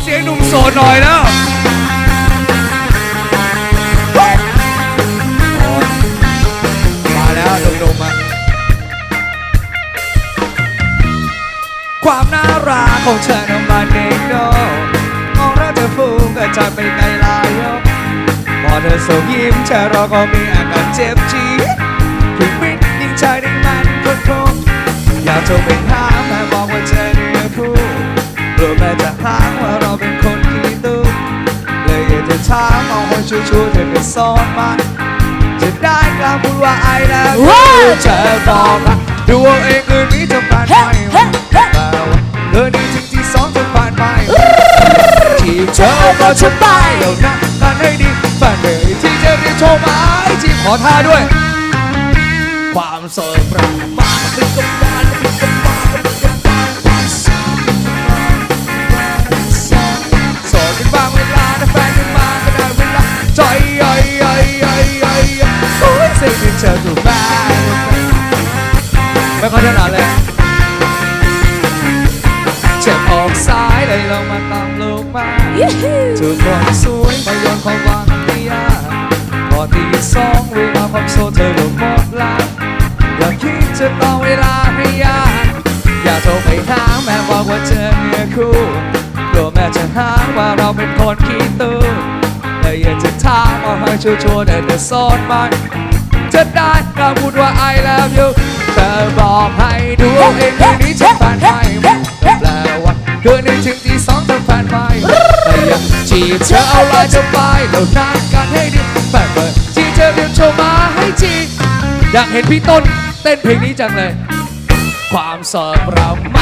เสียงหนุ่มโสดหน่อยแล้วมาแล้วหนุ่มๆมาความน่ารักของเธอน้ำมันเองโนมองแล้วเธอฟูก็จะไปไกลลายโยพอเธอส่งยิ้มเธอเราก็มีอาการเจ็บจี๊ดถึงมิดยิ่งใจได้มันคนคงอยากโทรไปถามแม่บอกว่าเธอเนี่ยพูดกลัวแม่จะหางว่า เลยอยากจะถามเอาให้ช่วยๆเธอจะสอนมาจะได้กล้าพูดว่าไอ้แล้วว้าวเธอบอกอะดูเอาเองคืนนี้จะผ่านไปแต่ว่าเธอนี้ถึงที่สองจะผ่านไปทีบเธอก็จะไปแล้วนะกันให้ดีฝันเลยที่จะเรียกโทรมาไอ้ที่ขอท่าด้วย ความโสดประมาณเป็นกำลังเป็นกำลั ค่อยถนัดเลยเจ็บออกซ้ายเลยลงมาตามลูกมายูฮูทุกคนสวยมาโยนความหวังให้ยาพอตีสองเวลาความโซเธอก็หมดละอย่าคิดจะต่อเวลาให้ยาอย่าโทรไปหาแม่บอกว่าเธอเนี่ยคู่กลัวแม่จะหาว่าเราเป็นคนขี้ตู้แต่อยากจะถามว่าให้ชัวร์ๆได้แต่โซนไหมจะได้กล้าพูดว่า I love you เธ อบให้ดูเอาเองคืนนี้ฉันผ่านไปแปลว่าคืนนี้ถึงที่สองเธอผ่านไปแต่ยังจีบเธอเอาลน์จะไปแล้วนัดกันให้ดีแปดเปิดที่เธอเรียกโทรมาให้จีบอยากเห็นพี่ต้นเต้นเพลงนี้จังเลย ความสดปรมาณเป็นกำมา